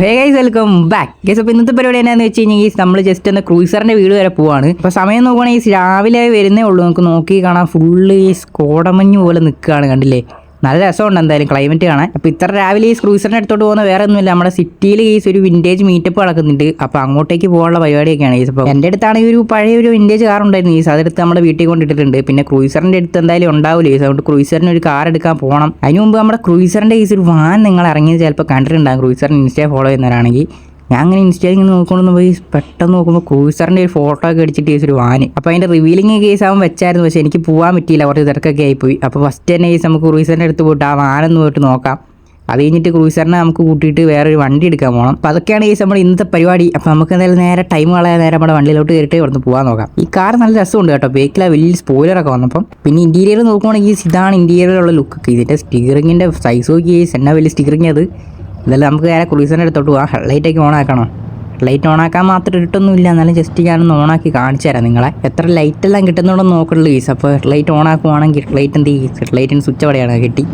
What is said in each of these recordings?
Hey guys welcome back guys അപ്പോൾ ഇന്നത്തെ പരിപാടി എന്നാന്ന് വെച്ച് കഴിഞ്ഞാൽ നമ്മൾ ജസ്റ്റ് ഒന്ന് ക്രൂസറിന്റെ വീട് വരെ പോവാണ്. അപ്പോൾ സമയം നോക്കുകയാണെങ്കിൽ രാവിലെ വരുന്നേ ഉള്ളൂ. നമുക്ക് നോക്കി കാണാം. ഫുള്ള് ഈ കോടമഞ്ഞ് പോലെ നിൽക്കുകയാണ് കണ്ടില്ലേ? നല്ല രസമുണ്ട് എന്തായാലും ക്ലൈമറ്റ് കാണാൻ. അപ്പോൾ ഇത്ര രാവിലെ ഈ ക്രൂസറിന്റെ അടുത്തോട്ട് പോകുന്ന വേറെ ഒന്നുമില്ല. നമ്മുടെ സിറ്റിയിൽ ഈ ഒരു വിന്റേജ് മീറ്റപ്പ് നടക്കുന്നുണ്ട്. അപ്പോൾ അങ്ങോട്ടേക്ക് പോകാനുള്ള പരിപാടിയൊക്കെയാണ് ഈ അപ്പോൾ എന്റെ അടുത്താണ് ഈ ഒരു പഴയ ഒരു വിന്റേജ് കാർ ഉണ്ടായിരുന്നു ഈ അതെടുത്ത് നമ്മുടെ വീട്ടിൽ കൊണ്ടിട്ടിട്ടുണ്ട്. പിന്നെ ക്രൂസറിന്റെ അടുത്ത് എന്തായാലും ഉണ്ടാവില്ല ഈ അതുകൊണ്ട് ക്രൂസറിന് ഒരു കാർ എടുക്കാൻ പോകണം അതിന് മുമ്പ് നമ്മുടെ ക്രൂസറിന്റെ ഈ ഒരു വാൻ നിങ്ങൾ ഇറങ്ങിയത് ചിലപ്പോൾ കണ്ടിട്ടുണ്ടാകും. ക്രൂസറിന് ഇൻസ്റ്റാ ഫോളോ ചെയ്യുന്നവരാണെങ്കിൽ. ഞാൻ അങ്ങനെ ഇൻസ്റ്റയിൽ ഇങ്ങനെ നോക്കിക്കൊണ്ടു പോയി പെട്ടെന്ന് നോക്കുമ്പോൾ ക്രൂസറിന്റെ ഒരു ഫോട്ടോ ഒക്കെ അടിച്ചിട്ട് ഒരു വാന്. അപ്പോൾ അതിന്റെ റിവീലിംഗ് കേസ് ആകുമ്പോൾ വെച്ചായിരുന്നു. പക്ഷേ എനിക്ക് പോകാൻ പറ്റിയില്ല. കുറച്ച് തിരക്കൊക്കെ ആയിപ്പോയി. അപ്പോൾ ഫസ്റ്റ് തന്നെ കേസ് നമുക്ക് ക്രൂസറിന്റെ അടുത്ത് പോയിട്ട് ആ വാനൊന്ന് പോയിട്ട് നോക്കാം. അത് കഴിഞ്ഞിട്ട് ക്രൂസറിനെ നമുക്ക് കൂട്ടിയിട്ട് വേറൊരു വണ്ടി എടുക്കാൻ പോകണം അപ്പോൾ അതൊക്കെയാണ് കേസ് നമ്മുടെ ഇന്നത്തെ പരിപാടി. അപ്പോൾ നമുക്ക് എന്തായാലും നേരെ ടൈം കളയാൻ നേരെ നമ്മുടെ വണ്ടിയിലോട്ട് കയറിയിട്ട് ഇവിടുന്ന് പോകാൻ നോക്കാം. ഈ കാർ നല്ല രസമുണ്ട് കേട്ടോ. ബേക്കിൽ വലിയ സ്പോയിലറൊക്കെ വന്നപ്പം. പിന്നെ ഇന്റീരിയർ നോക്കുവാണെങ്കിൽ ഇതാണ് ഇന്റീരിയറിലുള്ള ലുക്ക് ഇതിന്റെ സ്റ്റിയറിങ്ങിന്റെ സൈസ് നോക്കി എന്നാ വലിയ സ്റ്റിയറിങ് അത്. ഇതെല്ലാം നമുക്ക് നേരെ ക്രൂസറിന്റെ അടുത്തോട്ട് പോകാം. ഹെഡ്ലൈറ്റൊക്കെ ഓൺ ആക്കണം ലൈറ്റ് ഓൺ ആക്കാൻ മാത്രം ഇട്ടൊന്നുമില്ല എന്നാലും ജസ്റ്റ് ഞാനൊന്ന് ഓണാക്കി കാണിച്ചു തരാം നിങ്ങളെ. എത്ര ലൈറ്റ് എല്ലാം കിട്ടുന്നുണ്ടെന്ന് നോക്കുള്ളൂ ഈസ് അപ്പോൾ ലൈറ്റ് ഓൺ ആക്കുവാണെങ്കിൽ ലൈറ്റ് എന്ത് ലൈറ്റിന് സ്വിച്ച് അവിടെയാണ് കിട്ടി.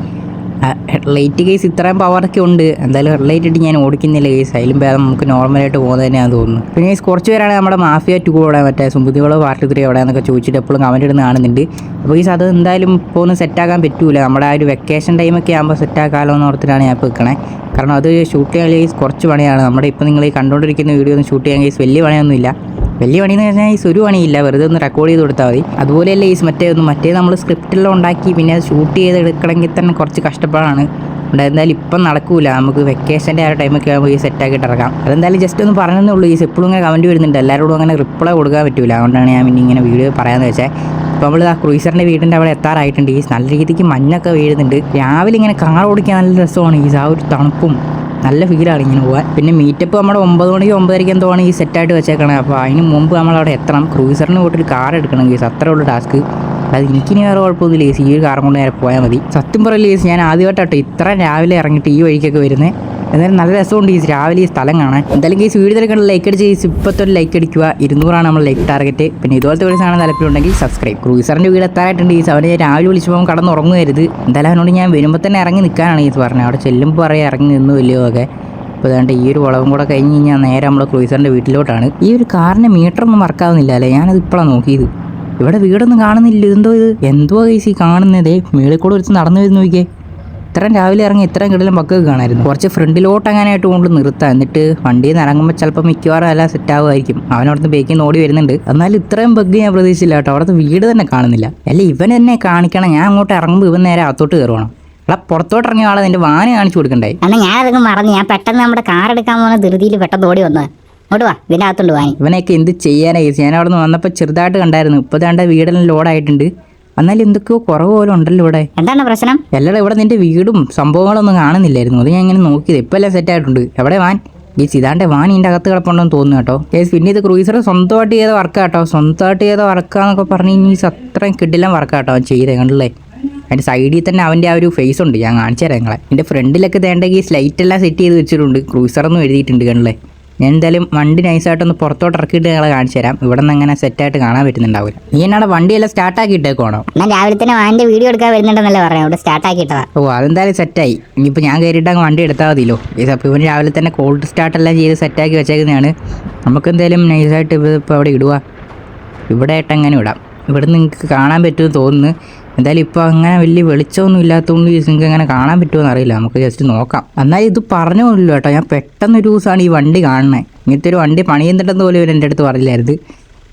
ഹെഡ്ലൈറ്റ് കേസ് ഇത്രയും പവറൊക്കെ ഉണ്ട്. എന്തായാലും ഹെഡ്ലൈറ്റ് ഇട്ട് ഞാൻ ഓടിക്കുന്നില്ല കേസ് അതിലും ഭേദം നമുക്ക് നോർമലായിട്ട് പോകുന്നത് തന്നെയാണ് തോന്നുന്നു. പിന്നെ കേസ് കുറച്ച് പേരാണ് നമ്മുടെ മാഫിയ ടു അവിടെ മറ്റേ സുമ്പുതികളോ പാർട്ടി ത്രീ അവിടെ എന്നൊക്കെ ചോദിച്ചിട്ട് എപ്പോഴും കമന്റ് ഇടുന്ന കാണുന്നുണ്ട്. അപ്പോൾ കേസ് അത് എന്തായാലും ഇപ്പോൾ ഒന്ന് സെറ്റാക്കാൻ പറ്റൂല. നമ്മുടെ ആ ഒരു വെക്കേഷൻ ടൈമൊക്കെ ആകുമ്പോൾ സെറ്റാക്കാമല്ലോ എന്ന് ഓർത്തിട്ടാണ് ഞാൻ ഇപ്പോൾ വെക്കണേ കാരണം അത് ഷൂട്ട് ചെയ്യാൻ കേസ് കുറച്ച് പണിയാണ്. നമ്മുടെ ഇപ്പോൾ നിങ്ങൾ കണ്ടുകൊണ്ടിരിക്കുന്ന വീഡിയോ ഒന്ന് ഷൂട്ട് ചെയ്യാൻ കേസ് വലിയ പണിയൊന്നുമില്ല. വലിയ പണിയെന്ന് പറഞ്ഞാൽ ഈ സുരു പണിയില്ല. വെറുതെ ഒന്ന് റെക്കോർഡ് ചെയ്ത് കൊടുത്താൽ മതി. അതുപോലെയല്ല ഈ മറ്റേ ഒന്ന് മറ്റേ നമ്മൾ സ്ക്രിപ്റ്റെല്ലാം ഉണ്ടാക്കി പിന്നെ അത് ഷൂട്ട് ചെയ്ത് എടുക്കണമെങ്കിൽ തന്നെ കുറച്ച് കഷ്ടപ്പാടാണ്. ഉണ്ട് എന്തായാലും ഇപ്പം നടക്കൂല. നമുക്ക് വെക്കേഷന്റെ ആ ടൈമൊക്കെ ആകുമ്പോൾ ഈ സെറ്റാക്കിയിട്ട് ഇറക്കാം അതെന്തായാലും ജസ്റ്റ് ഒന്ന് പറഞ്ഞതേ ഉള്ളൂ. ഈ എപ്പോഴും ഇങ്ങനെ കമന്റ് വരുന്നുണ്ട്. എല്ലാവരോടും അങ്ങനെ റിപ്ലൈ കൊടുക്കാൻ പറ്റൂല. അതുകൊണ്ടാണ് ഞാൻ പിന്നെ ഇങ്ങനെ വീഡിയോ പറയാമെന്ന് വെച്ചാൽ ഇപ്പോൾ നമ്മൾ ആ ക്രൂസറിന്റെ വീടിന്റെ അവിടെ എത്താറായിട്ടുണ്ട്. ഈ നല്ല രീതിക്ക് മഞ്ഞൊക്കെ വീഴുന്നുണ്ട്. രാവിലെ ഇങ്ങനെ കാർ ഓടിക്കാൻ നല്ല രസമാണ്. ഈ ആ ഒരു തണുപ്പും നല്ല ഫീലാണ് ഇങ്ങനെ പോകാൻ പിന്നെ മീറ്റപ്പ് നമ്മുടെ ഒമ്പത് മണിക്ക് ഒമ്പതരയ്ക്ക് എന്തോ ആണ് ഈ സെറ്റായിട്ട് വെച്ചേക്കണേ. അപ്പോൾ അതിന് മുമ്പ് നമ്മൾ അവിടെ എത്തണം. ക്രൂസറിന് പോയിട്ട് കാർ എടുക്കണം കേസ് അത്രേ ഉള്ള ടാസ്ക് അത് എനിക്കിനി വേറെ കുഴപ്പമൊന്നുമില്ല ഈ ഒരു കാറും കൊണ്ട് നേരെ പോയാൽ മതി. സത്യം പറയില്ല കേസ് ഞാൻ ആദ്യമായിട്ടോ ഇത്ര രാവിലെ ഇറങ്ങിയിട്ട് ഈ വഴിക്കൊക്കെ വരുന്നത് എന്നാലും നല്ല രസമുണ്ട് ഈ രാവിലെ ഈ സ്ഥലം കാണാൻ. എന്തായാലും ഈ വീഡിയോ കണ്ട് ലൈക്ക് അടിച്ച് ഈ ഇപ്പത്തൊരു ലൈക്ക് അടിക്കുക. ഇരുന്നൂറാണ് നമ്മൾ ലൈക്ക് ടാർഗറ്റ് പിന്നെ ഇതുപോലത്തെ ഒരു സാധനം താല്പര്യമുണ്ടെങ്കിൽ സബ്സ്ക്രൈബ് ക്രൂസറിന്റെ വീട് എത്താറായിട്ടുണ്ട് ഈ അവനെ രാവിലെ വിളിച്ചപ്പോൾ കടന്നുറങ്ങുകയരുത് എന്തായാലും അവനോട് ഞാൻ വരുമ്പോൾ തന്നെ ഇറങ്ങി നിൽക്കാനാണ് ഈ പറഞ്ഞത്. അവിടെ ചെല്ലുമ്പോൾ പറയാം ഇറങ്ങി നിന്നു വലിയോ ഒക്കെ. അപ്പോൾ അതുകൊണ്ട് ഈ ഒരു വളവും കൂടെ കഴിഞ്ഞ് കഴിഞ്ഞാൽ നേരെ നമ്മൾ ക്രൂസറിന്റെ വീട്ടിലോട്ടാണ്. ഈ ഒരു കാറിന്റെ മീറ്റർ ഒന്നും വർക്കാവുന്നില്ല അല്ലേ? ഞാനത് ഇപ്പോഴാണ് നോക്കിയത്. ഇവിടെ വീടൊന്നും കാണുന്നില്ല. എന്തോ ഇത്? എന്തോ കേസ് ഈ കാണുന്നതേ? മേളിൽ കൂടെ ഒരു നടന്നു വരുന്നു നോക്കിയേ. ഇത്രയും രാവിലെ ഇറങ്ങി ഇത്രയും കിടലും പക്കൊക്കെ കാണായിരുന്നു. കുറച്ച് ഫ്രണ്ടിലോട്ട് അങ്ങനെയായിട്ട് കൊണ്ട് നിർത്താം. എന്നിട്ട് വണ്ടിയിൽ നിന്ന് ഇറങ്ങുമ്പോൾ ചിലപ്പോൾ മിക്കവാറും എല്ലാം സെറ്റ് ആവുമായിരിക്കും. അവനവിടുന്ന് ബേക്കിൽ നിന്ന് ഓടി വരുന്നുണ്ട്. എന്നാലും ഇത്രയും ബഗ് ഞാൻ പ്രതീക്ഷിച്ചില്ല കേട്ടോ. അവിടുത്തെ വീട് തന്നെ കാണുന്നില്ല. അല്ല ഇവൻ എന്നെ കാണിക്കണം. ഞാൻ അങ്ങോട്ട് ഇറങ്ങുമ്പോൾ ഇവൻ നേരെ അകത്തോട്ട് കയറുവാണ് അവിടെ പുറത്തോട്ട് ഇറങ്ങിയ ആളെ നിന്റെ വാന് കാണിച്ചു കൊടുക്കണ്ടേ? എന്നാ ഞാൻ അതൊക്കെ മറന്നു ഞാൻ പെട്ടെന്ന് നമ്മുടെ കാർ എടുക്കാൻ പോകുന്ന ധൃതിയിൽ പെട്ടെന്ന് ഓടി വന്നത് ഇങ്ങോട്ട് വാ ഇതിന്റെ അകത്തോണ്ട് വാങ്ങി ഇവനെയൊക്കെ എന്ത് ചെയ്യാനായി ഞാൻ അവിടെ നിന്ന് വന്നപ്പോൾ ചെറുതായിട്ട് കണ്ടായിരുന്നു. ഇപ്പോൾ ദാണ്ട വീടെല്ലാം ലോഡായിട്ടുണ്ട് എന്നാലും എന്തൊക്കെയോ കുറവ് പോലെ ഉണ്ടല്ലോ ഇവിടെ. എന്താണ് പ്രശ്നം? എല്ലാം ഇവിടെ നിന്റെ വീടും സംഭവങ്ങളൊന്നും കാണുന്നില്ലായിരുന്നു. അത് ഞാൻ ഇങ്ങനെ നോക്കിയത്. ഇപ്പം എല്ലാം സെറ്റ് ആയിട്ടുണ്ട്. എവിടെ വാൻ? ഈ ഇതാണ്ട് വാൻ ഇതിന്റെ അകത്ത് കിടപ്പുണ്ടെന്ന് തോന്നുന്നു കേട്ടോ. ഏസ് പിന്നെ ഇത് ക്രൂസർ സ്വന്തമായിട്ട് ചെയ്ത വർക്കാ കേട്ടോ. സ്വന്തമായിട്ട് ചെയ്ത വർക്കാന്നൊക്കെ പറഞ്ഞ് ഇനി അത്രയും കിടിലം വർക്കാ കേട്ടോ അവൻ ചെയ്തേ കണ്ടില്ലേ? അതിന്റെ സൈഡിൽ തന്നെ അവന്റെ ആ ഒരു ഫേസ് ഉണ്ട്. ഞാൻ കാണിച്ചു തരാം നിങ്ങളെ. എന്റെ ഫ്രണ്ടിലൊക്കെ തേണ്ട ഈ സ്ലൈറ്റ് എല്ലാം സെറ്റ് ചെയ്ത് വെച്ചിട്ടുണ്ട്. ക്രൂസർ ഒന്നും എഴുതിയിട്ടുണ്ട് കണ്ടില്ലേ? ഞാൻ എന്തായാലും വണ്ടി നൈസായിട്ടൊന്ന് പുറത്തോട്ട് ഇറക്കിയിട്ട് നിങ്ങളെ കാണിച്ചു തരാം. ഇവിടെ നിന്ന് അങ്ങനെ സെറ്റായിട്ട് കാണാൻ പറ്റുന്നുണ്ടാവില്ല നീ എന്നാണ് സ്റ്റാർട്ട് ആക്കി ഇട്ടേക്കോണോ ഞാൻ രാവിലെ തന്നെ വാന്റെ വീഡിയോ എടുക്കാൻ വരുന്നുണ്ടെന്നല്ലേ പറഞ്ഞു. ഇവിടെ സ്റ്റാർട്ട് ആക്കിയിട്ടതാ. ഓ അതെന്തായാലും സെറ്റായി ഇനിയിപ്പോൾ ഞാൻ കയറിയിട്ട് അങ്ങ് വണ്ടി എടുത്താൽ മതിയല്ലോ. അപ്പോൾ ഇവന് രാവിലെ തന്നെ കോൾഡ് സ്റ്റാർട്ട് എല്ലാം ചെയ്ത് സെറ്റാക്കി വെച്ചേക്കുന്നതാണ്. നമുക്ക് എന്തായാലും നൈസായിട്ട് ഇപ്പോൾ അവിടെ ഇടുക ഇവിടെ ആയിട്ട് അങ്ങനെ ഇടാം. ഇവിടെ നിങ്ങൾക്ക് കാണാൻ പറ്റുമെന്ന് തോന്നുന്നു. എന്തായാലും ഇപ്പോൾ അങ്ങനെ വലിയ വെളിച്ചമൊന്നും ഇല്ലാത്തതുകൊണ്ട് നിങ്ങൾക്ക് അങ്ങനെ കാണാൻ പറ്റുമോ എന്നറിയില്ല നമുക്ക് ജസ്റ്റ് നോക്കാം. എന്നാൽ ഇത് പറഞ്ഞു പറഞ്ഞില്ല കേട്ടോ. ഞാൻ പെട്ടെന്നൊരു ദിവസമാണ് ഈ വണ്ടി കാണുന്നത് ഇങ്ങനത്തെ ഒരു വണ്ടി പണിയുന്നുണ്ടെന്ന് പോലും ഇവർ എന്റെ അടുത്ത് പറഞ്ഞില്ലായിരുന്നു.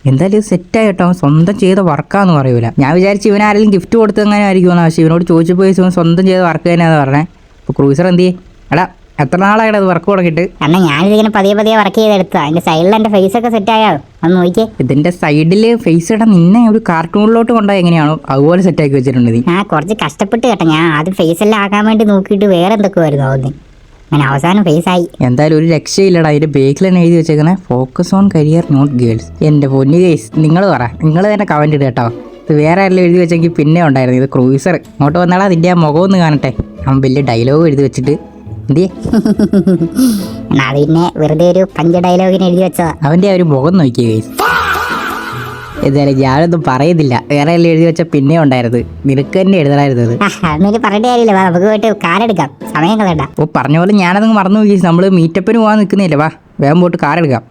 എന്തായാലും സെറ്റായി കേട്ടോ. സ്വന്തം ചെയ്ത വർക്കാന്ന് പറയൂല. ഞാൻ വിചാരിച്ചു ഇവൻ ആരെങ്കിലും ഗിഫ്റ്റ് കൊടുത്ത് അങ്ങനെ ആയിരിക്കുമെന്ന്. പക്ഷേ ഇവനോട് ചോദിച്ചപ്പോൾ ഇവൻ സ്വന്തം ചെയ്ത വർക്ക് തന്നെയാണെന്ന് പറഞ്ഞത് അപ്പോൾ ക്രൂസർ എന്ത് ചെയ്യേ എടാ എത്ര നാളായിട്ട് അത് വർക്ക് തുടങ്ങിയിട്ട്? അണ്ണാ ഞാനിതിങ്ങനെ പതിയെ പതിയെ വർക്ക് ചെയ്തെടുത്താ. അതിന്റെ സൈഡിൽ എന്റെ ഫേസ് ഒക്കെ സെറ്റ് ആയോ? ഒന്ന് നോക്കിയേ. ഇതിന്റെ സൈഡിൽ ഫേസ് ഇടാൻ നിന്നെ ഒരു കാർട്ടൂണിലോട്ട് കൊണ്ടുപോയി എങ്ങനെയാണോ? അതുപോലെ സെറ്റ് ആക്കി വെച്ചിട്ടുണ്ട് നീ. ഞാൻ കുറച്ച് കഷ്ടപ്പെട്ട് കേട്ടോ. ഞാൻ ആദ്യം ഫേസ് എല്ലാം ആക്കാൻ വേണ്ടി നോക്കിയിട്ട് വേറെ എന്തൊക്കെ വരുന്നു തോന്നി അങ്ങനെ അവസാനം ഫേസ് ആയി. എന്തായാലും ഒരു രക്ഷയില്ലടാ. അതിന്റെ ബേക്കിൽ തന്നെ എഴുതി വെച്ചേക്കുന്നത് focus on career not girls എന്റെ പൊന്നു കേസ് നിങ്ങൾ പറ. നിങ്ങൾ തന്നെ കമന്റ് ഇടുക കേട്ടോ. ഇത് വേറെ ആരെങ്കിലും എഴുതി വെച്ചെങ്കിൽ പിന്നെ ഉണ്ടായിരുന്നു. ഇത് ക്രൂസർ ഇങ്ങോട്ട് വന്നാൽ അതിന്റെ ആ മുഖം ഒന്ന് കാണട്ടെ. അവൻ വലിയ ഡയലോഗ് എഴുതി വെച്ചിട്ട്. പിന്നെ വെറുതെ ഒരു പഞ്ച് ഡയലോഗിന് എഴുതി വെച്ചതാ. അവന്റെ ഒരു മുഖം നോക്കിയേ. എന്തായാലും ഞാനൊന്നും പറയുന്നില്ല വേറെ എല്ലാം എഴുതി വെച്ച പിന്നെ ഉണ്ടായിരുന്നു നിനക്ക് തന്നെ എഴുതണായിരുന്നത് പറയേണ്ട കാര്യമില്ല. വാ നമുക്ക് പോയിട്ട് കാറെടുക്കാം സമയം കളയണ്ട. ഓ പറഞ്ഞ പോലെ ഞാനതങ്ങ് മറന്നു പോയി. നമ്മൾ മീറ്റപ്പിന് പോകാൻ നിൽക്കുന്നില്ല? വാ വേഗം പോയിട്ട് കാർ എടുക്കാം.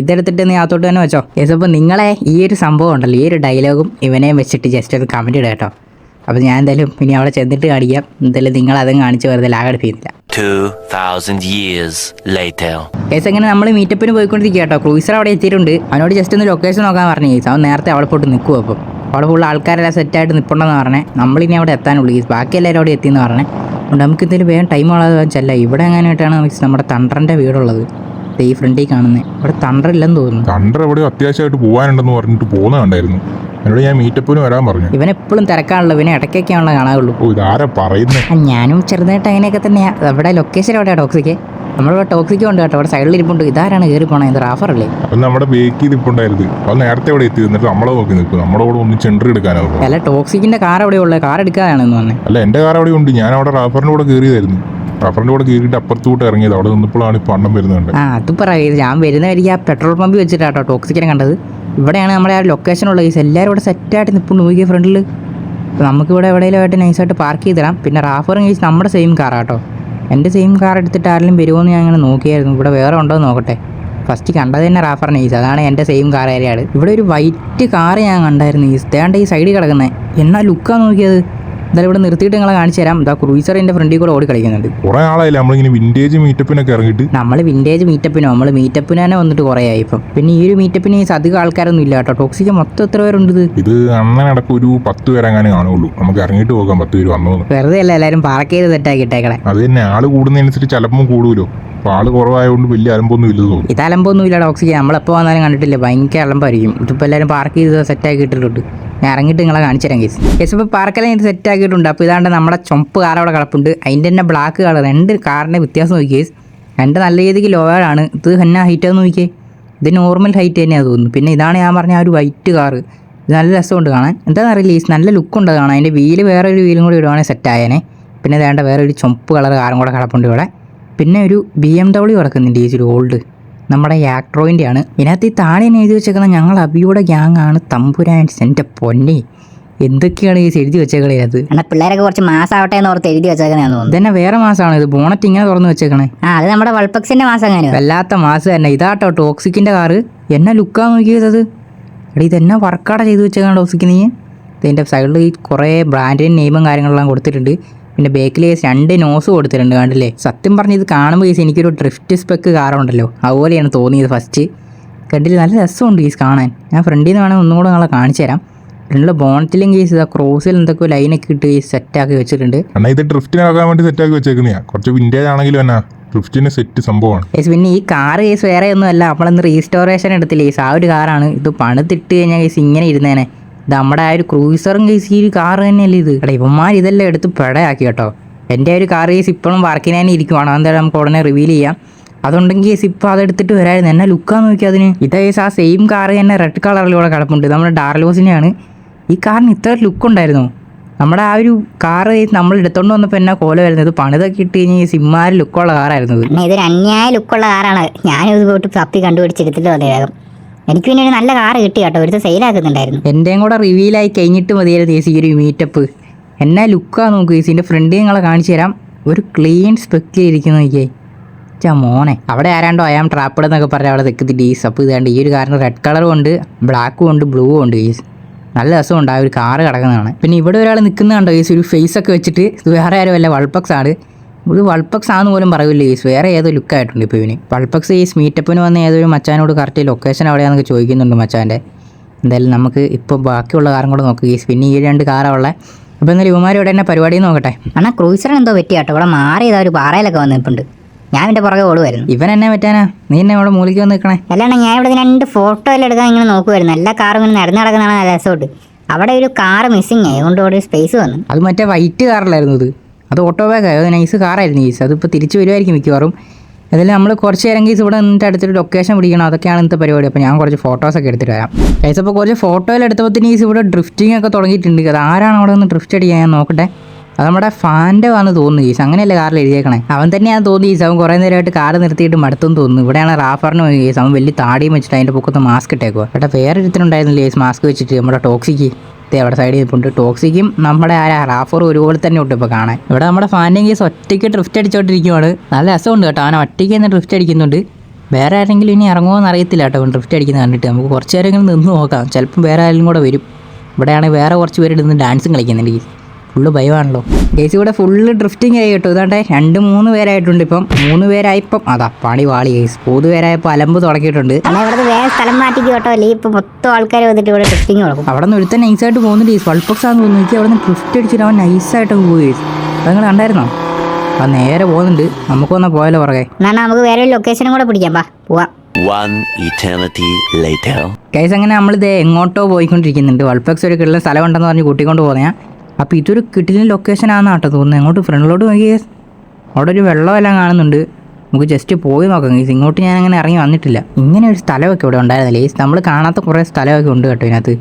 ഇതെടുത്തിട്ട് നീ അകത്തോട്ട് തന്നെ വെച്ചോ. യെസ് അപ്പോൾ നിങ്ങളെ ഈ ഒരു സംഭവം ഉണ്ടല്ലോ. ഈ ഒരു ഡയലോഗും ഇവനെയും വെച്ചിട്ട് ജസ്റ്റ് ഒരു കമന്റ് ഇടുക കേട്ടോ. അപ്പോൾ ഞാൻ എന്തായാലും ഇനി അവിടെ ചെന്നിട്ട് കാണിക്കാം. എന്തായാലും നിങ്ങൾ അതും കാണിച്ച് വെറുതെ ലാഗടിപ്പിക്കുന്നില്ല 2,000 years later. കേസ് അങ്ങനെ നമ്മൾ മീറ്റപ്പിന് പോയിക്കൊണ്ടിരിക്കുക കേട്ടോ. ക്രൂസർ അവിടെ എത്തിയിട്ടുണ്ട്. അവനോട് ജസ്റ്റ് ഒന്ന് ലൊക്കേഷൻ നോക്കാൻ പറഞ്ഞു. കേസ് അവൻ നേരത്തെ അവിടെ പോയിട്ട് നിൽക്കും അപ്പം അവിടെ ഫുൾ ആൾക്കാരെല്ലാം സെറ്റായിട്ട് നിൽപ്പുണ്ടെന്ന് പറഞ്ഞേ. ഇനി അവിടെ എത്താനുള്ളൂ. കേസ് ബാക്കി എല്ലാവരും അവിടെ എത്തിയെന്ന് പറഞ്ഞേ. അതുകൊണ്ട് നമുക്ക് എന്തെങ്കിലും വേഗം ടൈം ഉള്ളത് വെച്ചല്ല ഇവിടെ എങ്ങനെയായിട്ടാണ് മിക്സ് നമ്മുടെ തണ്ടറിന്റെ വീടുള്ളത്? ദേ ഈ ഫ്രണ്ടിൽ കാണുന്നത് ഇവിടെ തണ്ടറില്ലെന്ന് തോന്നുന്നു. തണ്ടർ എവിടെയോ അത്യാവശ്യമായിട്ട് പോകാനുണ്ടെന്ന് പറഞ്ഞിട്ട് പോകുന്ന കണ്ടായിരുന്നു. എന്നോട് ഞാൻ മീറ്റപ്പിന് വരാൻ പറഞ്ഞു. ഇവൻ എപ്പോഴും തിരക്കാണല്ലോ ഇവനെ ഇടയ്ക്കൊക്കെയാണല്ലോ കാണാറുള്ളൂ. ഓ ഇതാരാ പറയുന്നേ? ആ, ഞാനും ചെറുതായിട്ട് അങ്ങനെയൊക്കെ തന്നെയാണ് അവിടെ ലൊക്കേഷൻ എവിടെയാണ് ടോക്സിക്ക് നമ്മളിവിടെ ടോക്സിക്ക് ഉണ്ട് കേട്ടോ അവിടെ സൈഡിൽ ഇരിപ്പുണ്ട്. ഇതാരാണ് കയറി പോണേ? ഇത് റാഫറല്ലേ അപ്പം നമ്മുടെ ബേക്ക് ചെയ്ത് അപ്പം നേരത്തെ അവിടെ എത്തി എന്നിട്ട് നമ്മളെ നോക്കി നിൽക്കും. നമ്മുടെ കൂടെ ഒന്ന് ചെണ്ടർ എടുക്കാനാവും അല്ല ടോക്സിക്കിന്റെ കാർ എവിടെയുള്ളത് കാർ എടുക്കാനാണെന്ന് പറഞ്ഞത് അല്ല എന്റെ കാർ അവിടെ ഉണ്ട്. ഞാൻ അവിടെ റാഫറിന്റെ കൂടെ കയറിയതായിരുന്നു റാഫറിന്റെ കൂടെ കയറിയിട്ട് അപ്പുറത്തോട്ട് ഇറങ്ങിയത്. അവിടെ നിന്നപ്പോഴാണ് ഇപ്പൊ അണ്ണം വരുന്നുണ്ട് അത് ഞാൻ വരുന്ന വരിക ആ പെട്രോൾ പമ്പ് വെച്ചിട്ടാട്ടോ ടോക്സിക്കിനെ കണ്ടത്. ഇവിടെയാണ് നമ്മുടെ ആ ലൊക്കേഷൻ ഉള്ളത്. ഈ എല്ലാവരും ഇവിടെ സെറ്റായിട്ട് നിൽപ്പുണ്ട് നോക്കിയ ഫ്രണ്ടിൽ നമുക്കിവിടെ എവിടെയെങ്കിലും ആയിട്ട് നൈസായിട്ട് പാർക്ക് ചെയ്ത് തരാം പിന്നെ റാഫറും കഴിച്ച് നമ്മുടെ സെയിം കാറാട്ടോ എന്റെ സെയിം കാർ എടുത്തിട്ട് ആരെങ്കിലും വരുമോ എന്ന് ഞാൻ അങ്ങനെ നോക്കിയായിരുന്നു. ഇവിടെ വേറെ ഉണ്ടോ എന്ന് നോക്കട്ടെ. ഫസ്റ്റ് കണ്ടത് തന്നെ റാഫർ നൈസ് അതാണ് എന്റെ സെയിം കാർ ഏരിയയാണ് ഇവിടെ ഒരു വൈറ്റ് കാർ ഞാൻ കണ്ടായിരുന്നു ഈ സ്റ്റാൻഡ് ഈ സൈഡിൽ കിടക്കുന്നത് എന്നാ ലുക്കാണ് നോക്കിയത്? എന്തായാലും ഇവിടെ നിർത്തിയിട്ട് നിങ്ങളെ കാണിച്ചു തരാം. ഇതാ ക്രൂസർ എന്റെ ഫ്രണ്ടിൽ കൂടെ ഓടി കളിക്കുന്നുണ്ട്. കുറേ ആളായില്ലേ? നമ്മളിങ്ങനെ വിന്റേജ് മീറ്റപ്പിനൊക്കെ ഇറങ്ങിയിട്ട്. നമ്മൾ വിന്റേജ് മീറ്റപ്പിനോ നമ്മൾ മീറ്റപ്പിന് തന്നെ വന്നിട്ട് കുറേ ആയി ഇപ്പം. പിന്നെ ഈ ഒരു മീറ്റപ്പിന് ഈ അധികം ആൾക്കാരൊന്നും ഇല്ല കേട്ടോ. ടോക്സിക്ക് മൊത്തം എത്ര പേരുണ്ട് ഇത്? അങ്ങനെ അടക്കം ഒരു പത്ത് പേരെങ്ങാനും കാണുള്ളൂ. നമുക്ക് ഇറങ്ങിയിട്ട് പോകാം പത്ത് പേര് വന്നു വെറുതെ അല്ല എല്ലാവരും പാർക്ക് ചെയ്ത് തെറ്റാക്കി ഇട്ടേക്കണേ. അത് തന്നെ ആൾ കൂടുന്നതനുസരിച്ച് ചിലപ്പം കൂടുമല്ലോ അപ്പോൾ ആൾ കുറവായതുകൊണ്ട് വലിയ അലമ്പൊന്നും ഇല്ലെന്ന് തോന്നുന്നു. ഇത് അലമ്പൊന്നും ഇല്ല ടോക്സിക്ക് നമ്മളെപ്പോൾ വന്നാലും കണ്ടിട്ടില്ല ഭയങ്കര അലമ്പായിരിക്കും. ഇതിപ്പോൾ എല്ലാവരും പാർക്ക് ചെയ്ത് സെറ്റ് ഇട്ടിട്ടുണ്ട്. ഞാൻ ഇറങ്ങിയിട്ട് നിങ്ങളെ കാണിച്ചു തരാം കേസ് ഇപ്പോൾ പാർക്കെല്ലാം ഇത് സെറ്റ് ആക്കിയിട്ടുണ്ട്. അപ്പോൾ ഇതാണ്ട് നമ്മുടെ ചുമപ്പ് കാർ അവിടെ കിടപ്പുണ്ട്. അതിന്റെ തന്നെ ബ്ലാക്ക് കളർ രണ്ട് കാറിന്റെ വ്യത്യാസം നോക്കി കേസ് രണ്ട് നല്ല രീതിക്ക് ലോയാണ് ഇത് തന്നെ ഹൈറ്റ് ആണെന്ന് നോക്കിയേ. ഇത് നോർമൽ ഹൈറ്റ് തന്നെയാണ് തോന്നുന്നു. പിന്നെ ഇതാണ് ഞാൻ പറഞ്ഞ ആ ഒരു വൈറ്റ് കാറ് ഇത് നല്ല രസമുണ്ട് കാണാൻ. എന്താണെന്ന് അറിയില്ല ഈസ് നല്ല ലുക്ക് ഉണ്ട് കാണാൻ. അതിന്റെ വീൽ വേറെ ഒരു വീലും കൂടി ഇടുവാണെങ്കിൽ സെറ്റ് ആയേനെ. പിന്നെ വേണ്ട വേറെ ഒരു ചുമപ്പ് കളർ കാറും കൂടെ കിടപ്പുണ്ട് ഇവിടെ. പിന്നെ ഒരു ബി എം ഡബ്ല്യു കിടക്കുന്നുണ്ട് ഈ ഒരു ഓൾഡ് നമ്മുടെ യാക്ട്രോയിന്റെ ആണ് ഇതിനകത്ത് ഈ താഴെ എഴുതി വെച്ചേക്കുന്ന ഞങ്ങൾ അബിയുടെ ഗ്യാങ് ആണ് തമ്പുരാൻസ് എന്റെ പൊന്നെ. എന്തൊക്കെയാണ് ഈ എഴുതി വെച്ചേക്കണേ അത്? എന്നാ പിള്ളേരൊക്കെ കുറച്ച് മാസാവട്ടെ എന്ന് ഓർത്ത് എഴുതി വെച്ചേക്കണെന്ന് തോന്നുന്നു. തന്നെ വേറെ മാസമാണ് ഇത് ബോണറ്റ് ഇങ്ങനെ തുറന്നു വെച്ചേക്കണേ. ആ അത് നമ്മുടെ വൾപക്സിന്റെ മാസം അങ്ങനെ വല്ലാത്ത മാസം തന്നെ. ഇതാട്ടോ ടോക്സിക്കിന്റെ കാറ്. എന്നെ ലുക്കാ നോക്കിയത് അത്. ഇതെന്നെ വർക്കാടെ ചെയ്ത് വെച്ചേക്കാണ് ടോക്സിക്ക് നീ? ഇതിന്റെ സൈഡിൽ ഈ കുറേ ബ്രാൻഡിന്റെ നെയിമും കാര്യങ്ങളെല്ലാം കൊടുത്തിട്ടുണ്ട്. പിന്നെ ബേക്കിൽ രണ്ട് നോസ് കൊടുത്തിട്ടുണ്ട് കണ്ടില്ലേ? സത്യം പറഞ്ഞ് ഇത് കാണുമ്പോൾ കേസ് എനിക്കൊരു ഡ്രിഫ്റ്റ് സ്പെക്ക് കാറുണ്ടല്ലോ അതുപോലെയാണ് തോന്നിയത് ഫസ്റ്റ് കണ്ടില്ല? നല്ല രസമുണ്ട് കേസ് കാണാൻ. ഞാൻ ഫ്രണ്ടിൽ നിന്ന് വേണമെങ്കിൽ ഒന്നും കൂടെ നിങ്ങളെ കാണിച്ചു തരാം. ഫ്രണ്ടിലെ ബോണറ്റിലും കേസ് ഇതാ ക്രോസിൽ എന്തൊക്കെ ലൈനൊക്കെ ഇട്ട് കേസ് സെറ്റാക്കി വെച്ചിട്ടുണ്ട്. അണ്ണാ ഇത് ഡ്രിഫ്റ്റിനാക്കാൻ വേണ്ടി സെറ്റാക്കി വെച്ചേക്കുന്നതാ കുറച്ച് വിൻഡേജ് ആണെങ്കിലും എന്നാ ഡ്രിഫ്റ്റിന് സെറ്റ് സംഭവമാണ്. കേസ് പിന്നെ ഈ കാർ കേസ് വേറെ ഒന്നും അല്ല നമ്മളൊന്ന് റീസ്റ്റോറേഷൻ എടുത്തില്ലേ കേസ് ആ ഒരു കാറാണ് ഇത് പണിതിട്ട് കഴിഞ്ഞാൽ കേസ് ഇങ്ങനെ ഇരുന്നേനെ. നമ്മുടെ ആ ഒരു ക്രൂസറും കേസ് ഈ ഒരു കാറ് തന്നെയല്ലേ ഇത്? എടാ ഇവന്മാർ ഇതെല്ലാം എടുത്ത് പെടയാക്കി കേട്ടോ. എന്റെ ഒരു കാർ കേസ് ഇപ്പോഴും വർക്കിന് ഇരിക്കുവാണ്. അതെന്തായാലും നമുക്ക് ഉടനെ റിവീൽ ചെയ്യാം. അതുണ്ടെങ്കിൽ കേസ് ഇപ്പോൾ അതെടുത്തിട്ട് വരായിരുന്നു. എന്നെ ലുക്കാൻ നോക്കി അതിന്. ഇതാ കേസ് ആ സെയിം കാർ തന്നെ റെഡ് കളറിലൂടെ കിടപ്പുണ്ട്. നമ്മുടെ ഡാർലോസിനെയാണ്. ഈ കാറിന് ഇത്ര ലുക്ക് ഉണ്ടായിരുന്നോ. നമ്മുടെ ആ ഒരു കാറ് നമ്മൾ എടുത്തോണ്ട് വന്നപ്പോൾ എന്നാ കോല വരുന്നത്? പണിതൊക്കെ ഇട്ട് കഴിഞ്ഞാൽ സിമ്മാര് ലുക്കുള്ള കാറായിരുന്നു ഇത് അന്യായ ലുക്കുള്ള കാറാണ് ഞാനും ഇത് പോയിട്ട് തപ്പി കണ്ടുപിടിച്ചെടുത്തിട്ട് വേഗം. എനിക്ക് പിന്നെ ഒരു നല്ല കാറ് കിട്ടി കേട്ടോ. ഒരു സെയിലാക്കുന്നുണ്ടായിരുന്നു എന്റെയും കൂടെ റിവീലായി കഴിഞ്ഞിട്ട് മതിയായിരുന്നു ചേച്ചി ഒരു മീറ്റപ്പ് എന്നാ ലുക്കാ നോക്കൂ ചേച്ചി. ഫ്രണ്ട് നിങ്ങളെ കാണിച്ചു തരാം. ഒരു ക്ലീൻ സ്പെക്കിൽ ഇരിക്കുന്നു നോക്കിയേ. ചാ മോനെ. അവിടെ ആരാണ്ടോ അയാം ട്രാപ്പിഡ് എന്നൊക്കെ പറഞ്ഞ് അവിടെ തെക്കത്തി ഡീസ് അപ്പോൾ ഇതാണ്ട്. ഈ ഒരു കാറിന് റെഡ് കളറും ഉണ്ട് ബ്ലാക്കും ഉണ്ട് ബ്ലൂവും ഉണ്ട് ഈസ് നല്ല രസമുണ്ട്. ആ ഒരു കാറ് കിടക്കുന്നതാണ്. പിന്നെ ഇവിടെ ഒരാൾ നിൽക്കുന്ന കണ്ടോ ഈസ് ഒരു ഫേസ് ഒക്കെ വെച്ചിട്ട് വേറെ ആരും അല്ല വൾപ്പക്സ് ആണ്. ഇത് വൾപ്പക്സ് ആണെന്ന് പോലും പറയില്ല ഈസ് വേറെ ഏതോ ലുക്കായിട്ടുണ്ട് ഇപ്പോൾ ഇവന്. വൾപ്പക്സ് ഈ മീറ്റപ്പിന് വന്ന ഏതൊരു മച്ചാനോട് കറക്റ്റ് ലൊക്കേഷൻ എവിടെയാണെന്നൊക്കെ ചോദിക്കുന്നുണ്ട് മച്ചാന്റെ എന്തായാലും നമുക്ക് ഇപ്പോൾ ബാക്കിയുള്ള കാറും കൂടെ നോക്കുക ഈ പിന്നെ ഈ രണ്ട് കാറുള്ളത് അപ്പോൾ എന്നാലും ഇവന്മാർ ഇവിടെ തന്നെ പരിപാടി നോക്കട്ടെ. അണ്ണാ ക്രൂസറിന് എന്തോ പറ്റിയാട്ടോ ഇവിടെ മാറിയതാ ഒരു പാറയിലൊക്കെ വന്ന് നിൽപ്പുണ്ട് ഞാൻ എന്റെ പുറകെ ഓടുമായിരുന്നു ഇവൻ എന്നെ പറ്റാനാ? നീ എന്നെ അവിടെ മൂലിക്ക് വന്ന് നിൽക്കണേ അല്ലാണ്ട് ഞാൻ ഇവിടെ രണ്ട് ഫോട്ടോ എല്ലാം എടുക്കാൻ ഇങ്ങനെ നോക്കുമായിരുന്നു എല്ലാ കാറും ഇങ്ങനെ നടന്നു നടക്കുന്നതാണ് രസമുണ്ട് അവിടെ ഒരു കാർ മിസ്സിങ് ആയി അതുകൊണ്ട് അവിടെ ഒരു സ്പേസ് വന്നു. അത് മറ്റേ വൈറ്റ് കാറിലായിരുന്നു ഇത്. അത് ഓട്ടോ ബാഗ് അത് നൈസ് കാറായിരുന്നു ഈസ് അതിപ്പോൾ തിരിച്ചു വരുമായിരിക്കും മിക്കവാറും. അതിൽ നമ്മൾ കുറച്ച് നേരം കേസ് ഇവിടെ നിന്നിട്ട് അടുത്തൊരു ലൊക്കേഷൻ പിടിക്കണം. അതൊക്കെയാണ് ഇന്നത്തെ പരിപാടി. അപ്പോൾ ഞാൻ കുറച്ച് ഫോട്ടോസൊക്കെ എടുത്തിട്ട് വരാം. ഗൈസ് അപ്പോൾ കുറച്ച് ഫോട്ടോയിൽ എടുത്തപ്പോൾ ഈസ് ഇവിടെ ഡ്രിഫ്റ്റിംഗ് ഒക്കെ തുടങ്ങിയിട്ടുണ്ട്. അത് ആരാണ് അവിടെ നിന്ന് ഡ്രിഫ്റ്റ് അടിക്കാൻ? ഞാൻ നോക്കട്ടെ. അത് നമ്മുടെ ഫാന്റെ വന്ന് തോന്നുന്നു ഈസ് അങ്ങനെയല്ലേ കാറിൽ എഴുതിയേക്കണേ? അവൻ തന്നെയാണ് തോന്നി ഈസ് അവൻ കുറേ നേരമായിട്ട് കാർ നിർത്തിയിട്ട് മടുത്തെന്ന് തോന്നുന്നു. ഇവിടെയാണ് റാഫറിന് ഈസ് അവൻ വലിയ താടിയും വെച്ചിട്ട് അതിന്റെ പൊക്കത്ത് മാസ്ക് ഇട്ടേക്കുക ഏട്ടാ വേറെ ഒരുത്തനുണ്ടായിരുന്നില്ലേ ഈസ് മാസ്ക് വെച്ചിട്ട് നമ്മുടെ ടോക്സിക്ക് അവിടെ സൈഡിൽ നിൽപ്പുണ്ട് ടോക്സിക്കും നമ്മുടെ ആ റാഫറും ഒരുപോലെ തന്നെ ഉണ്ട് ഇപ്പോൾ കാണാൻ. ഇവിടെ നമ്മുടെ ഫാനിങ് കേസ് ഒറ്റയ്ക്ക് ഡ്രിഫ്റ്റ് അടിച്ചോണ്ടിരിക്കുവാണ്. നല്ല രസമുണ്ട് കേട്ടോ. അവൻ ഒറ്റയ്ക്ക് തന്നെ ഡ്രിഫ്റ്റ് അടിക്കുന്നുണ്ട്. വേറെ ആരെങ്കിലും ഇനി ഇറങ്ങുമോ എന്ന് അറിയത്തില്ല കേട്ടോ. ഡ്രിഫ്റ്റ് അടിക്കുന്നത് കണ്ടിട്ട്. നമുക്ക് കുറച്ച് നേരം നിന്ന് നോക്കാം. ചിലപ്പം വേറെ ആരെങ്കിലും കൂടെ വരും. ഇവിടെയാണ് വേറെ കുറച്ച് പേര് ഇരുന്ന് ഡാൻസും കളിക്കുന്നുണ്ട്. ഫുള്ള് ഭയമാണല്ലോ. ഗേസ് ഇവിടെ ഫുള്ള് ഡ്രിഫ്റ്റിംഗ് ആയി കേട്ടോ. ഇതാണ്ടെ രണ്ട് മൂന്ന് പേരായിട്ടുണ്ട് ഇപ്പം. മൂന്ന് പേരായിപ്പം അതാ പണി വാളി കേസ് മൂന്ന് പേരായപ്പോൾ അലമ്പ് തുടങ്ങിയിട്ടുണ്ട്. സ്ഥലം മാറ്റി കേട്ടോ. അല്ലെങ്കിൽ ഇപ്പൊ മൊത്തം ആൾക്കാർ വന്നിട്ട് ഇവിടെ ഡ്രിഫ്റ്റിംഗ് തുടങ്ങും അവിടെ നിന്ന് നൈസ് ആയിട്ട് പോകുന്നുണ്ട് ഈ വൾപ്പൊക്സ് ആണെന്ന് തോന്നുന്നു. എനിക്ക് അവിടെ നിന്ന് ഡ്രിഫ്റ്റ് അടിച്ചിട്ട് അവൻ നൈസായിട്ട് പോയി അത് നിങ്ങൾ കണ്ടായിരുന്നോ? ആ നേരെ പോകുന്നുണ്ട്. നമുക്ക് വന്നാൽ പോയാലോ പുറകെ? എന്നാൽ നമുക്ക് വേറെ ഒരു ലൊക്കേഷനും കൂടെ പിടിക്കാം. പാ പോവാം. ഗൈസ് അങ്ങനെ നമ്മളിത് എങ്ങോട്ടോ പോയിക്കൊണ്ടിരിക്കുന്നുണ്ട്. വൾപ്പക്സ് ഒരു കിട്ടുന്ന സ്ഥലം ഉണ്ടെന്ന് പറഞ്ഞ് കൂട്ടിക്കൊണ്ട് പോകുന്നയാ അപ്പോൾ ഇതൊരു കിട്ടിലിന്റെ ലൊക്കേഷൻ ആണെന്ന് കേട്ടോ തോന്നുന്നത്. എങ്ങോട്ട് ഫ്രണ്ടിലോട്ട് നോക്കിയേ. അവിടെ ഒരു വെള്ളമെല്ലാം കാണുന്നുണ്ട്. നമുക്ക് ജസ്റ്റ് പോയി നോക്കാം. ഗീസ് ഇങ്ങോട്ട് ഞാൻ അങ്ങനെ ഇറങ്ങി വന്നിട്ടില്ല. ഇങ്ങനെ ഒരു സ്ഥലമൊക്കെ ഇവിടെ ഉണ്ടായിരുന്നില്ല? ഈ നമ്മൾ കാണാത്ത കുറേ സ്ഥലമൊക്കെ ഉണ്ട് കേട്ടോ ഇതിനകത്ത്.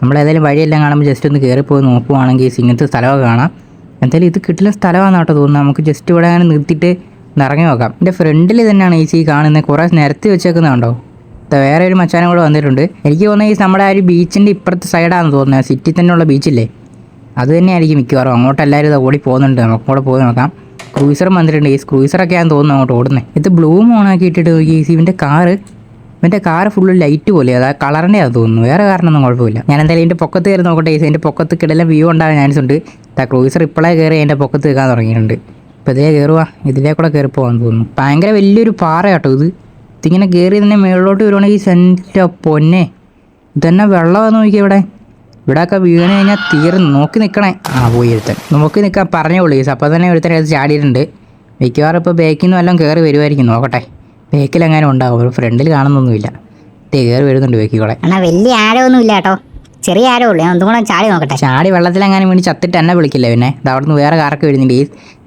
നമ്മൾ ഏതായാലും വഴിയെല്ലാം കാണുമ്പോൾ ജസ്റ്റ് ഒന്ന് കയറിപ്പോയി നോക്കുവാണെങ്കിൽ ഇങ്ങനത്തെ സ്ഥലമൊക്കെ കാണാം. എന്തായാലും ഇത് കിട്ടില്ല സ്ഥലമാണെന്ന് കേട്ടോ തോന്നുന്നത്. നമുക്ക് ജസ്റ്റ് ഇവിടെ അങ്ങനെ നിർത്തിയിട്ട് ഇറങ്ങി നോക്കാം. എന്റെ ഫ്രണ്ടിൽ തന്നെയാണ് ഈ സീ കാണുന്നത് കുറേ നിരത്തി വെച്ചേക്കുന്നതുണ്ടോ വേറെ ഒരു മച്ചാനും കൂടെ വന്നിട്ടുണ്ട്. എനിക്ക് തോന്നുന്നത് ഈ നമ്മുടെ ആ ഒരു ബീച്ചിന്റെ ഇപ്പുറത്തെ സൈഡാണെന്ന് തോന്നുന്നത് സിറ്റി തന്നെയുള്ള ബീച്ചില്ലേ അത് തന്നെയായിരിക്കും മിക്കവാറും. അങ്ങോട്ട് എല്ലാവരും ഇത് ഓടി പോകുന്നുണ്ട്. നമുക്ക് കൂടെ പോയി നോക്കാം. ക്രൂസർ വന്നിട്ടുണ്ട്. ഈ ക്രൂസറൊക്കെയാണെന്ന് തോന്നുന്നു അങ്ങോട്ട് ഓടുന്നത് ഇത് ബ്ലൂ ഓണാക്കി ഇട്ടിട്ട് നോക്കി ഇവന്റെ കാറ് ഇവന്റെ കാറ് ഫുള്ള് ലൈറ്റ് പോലെ. അതാ കളറിന്റെ ആണെന്ന് തോന്നുന്നു. വേറെ കാരണമൊന്നും കുഴപ്പമില്ല. ഞാൻ എന്തായാലും ഇതിന്റെ പൊക്കത്ത് കയറി നോക്കട്ടെ ഈ എന്റെ പൊക്കത്ത് കിടല വ്യൂ ഉണ്ടാകാൻ ചാൻസ് ഉണ്ട്. ദാ ക്രൂസർ ഇപ്പോഴേ കയറി എന്റെ പൊക്കത്ത് നിൽക്കാൻ തുടങ്ങിയിട്ടുണ്ട്. ഇപ്പോൾ ഇതേ കയറുക ഇതിലേ കൂടെ കയറി പോകാൻ തോന്നുന്നു. ഭയങ്കര വലിയൊരു പാറ കേട്ടോ ഇത്. ഇതിങ്ങനെ കയറി തന്നെ മേളിലോട്ട് വരുവാണെങ്കിൽ സെന്റ പൊന്നെ. ഇതന്നെ വെള്ളമാണെന്ന് നോക്കിയാൽ ഇവിടെ. ഇവിടെയൊക്കെ വീണ് കഴിഞ്ഞാൽ തീർന്ന് നോക്കി നിൽക്കണേ ആ പോയി ഒരുത്തൻ. നോക്കി നിൽക്കാൻ പറഞ്ഞോളൂ ഈസ് അപ്പോൾ തന്നെ ഒരുത്തൻ അത് ചാടിയിട്ടുണ്ട്. മിക്കവാറും ഇപ്പോൾ ബേക്കിൽ നിന്ന് വല്ലതും കയറി വരുമായിരിക്കും നോക്കട്ടെ. ബേക്കിലെങ്ങാനും ഉണ്ടാവും. ഒരു ഫ്രണ്ടിൽ കാണുന്നൊന്നുമില്ല. ദേ കയറി വരുന്നുണ്ട് കൂടെ എന്നാൽ വലിയ ആരമൊന്നും ഇല്ല കേട്ടോ. ചെറിയ ആരോ ഉള്ളൂ. ഞാൻ ഒന്നുകൂടെ ചാടി നോക്കട്ടെ. ചാടി വെള്ളത്തിൽ എങ്ങനെ വീണ് ചത്തിട്ട് എന്നെ വിളിക്കില്ല പിന്നെ? ഇത് അവിടെ നിന്ന് വേറെ കാറൊക്കെ വരുന്നുണ്ട്. ഈ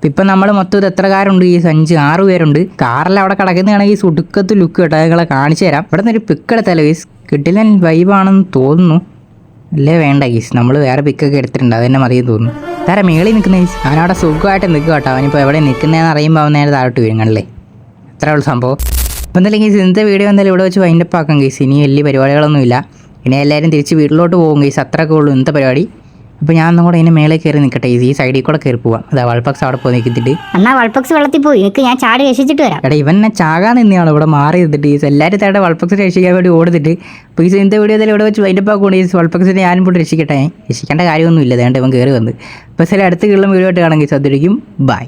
ഇപ്പം നമ്മൾ മൊത്തം ഇത് എത്ര കാറുണ്ട് ഈ അഞ്ച് ആറ് പേരുണ്ട്. കാറെല്ലാം അവിടെ കിടക്കുന്നതാണെങ്കിൽ ഈ സുടുക്കത്ത് ലുക്ക് കേട്ടോ. നിങ്ങളെ കാണിച്ചു തരാം. ഇവിടെ നിന്ന് ഒരു പിക്ക് എടുത്താലോ? ഈ കിട്ടില്ല വൈബാണെന്ന് തോന്നുന്നു. അല്ലേ വേണ്ട ഗീസ്. നമ്മൾ വേറെ പിക്കൊക്കെ എടുത്തിട്ടുണ്ട്. അതെന്നെ മതി തോന്നുന്നു. താരം മേളിൽ നിൽക്കുന്ന ഗീസ്? അവനവിടെ സുഖമായിട്ട് നിൽക്കുക കേട്ടോ. അവനിപ്പോൾ എവിടെ നിൽക്കുന്നതെന്ന് അറിയുമ്പോൾ അവൻ നേരെ താഴോട്ട് വീഴും കണ്ടല്ലേ? അത്രേ ഉള്ളൂ സംഭവം. അപ്പോൾ എന്തായാലും ഗീസ് ഇന്നത്തെ വീഡിയോ എന്തായാലും ഇവിടെ വെച്ച് വൈൻഡപ്പ് ആക്കാം ഗീസ്. ഇനി വലിയ പരിപാടികളൊന്നുമില്ല. ഇനി എല്ലാവരും തിരിച്ച് വീട്ടിലോട്ട് പോകും ഗീസ്. അത്രയൊക്കെ ഉള്ളൂ ഇന്നത്തെ പരിപാടി. അപ്പോൾ ഞാൻ ഒന്നും കൂടെ ഇതിന് മേലെ കയറി നിൽക്കട്ടെ ഈ സൈഡിൽ കൂടെ കയറി പോവാം. അതാ വൾപക്സ് അവിടെ പോയി നിൽക്കിട്ട് എന്നാ വൾപക്സ് വെള്ളത്തിൽ പോയി. എനിക്ക് ഞാൻ ചാടി രക്ഷിച്ചിട്ട് വരാം. എടാ ഇവനെ ചാകാൻ നിന്നെയാണ് ഇവിടെ മാറി നിന്നിട്ട്. ഈ എല്ലാവരും തേടെ വൾപക്സ് രക്ഷിക്കാൻ വേണ്ടി ഓടുന്നിട്ട്. അപ്പോൾ ഈ ഇന്നത്തെ വീഡിയോ തന്നെ ഇവിടെ വെച്ച് അതിന്റെ ആക്കുകൊണ്ട് ഈ വൾപ്പക്സിനെ ഞാനും പോയിട്ട് രക്ഷിക്കട്ടെ. രക്ഷിക്കേണ്ട കാര്യമൊന്നുമില്ല. വേണ്ട ഇവൻ കയറി വന്ന്. അപ്പോൾ ചില അടുത്ത് കീഴിലും വീഡിയോ ആയിട്ട് കാണുമെങ്കിൽ ശ്രദ്ധിക്കും. ബൈ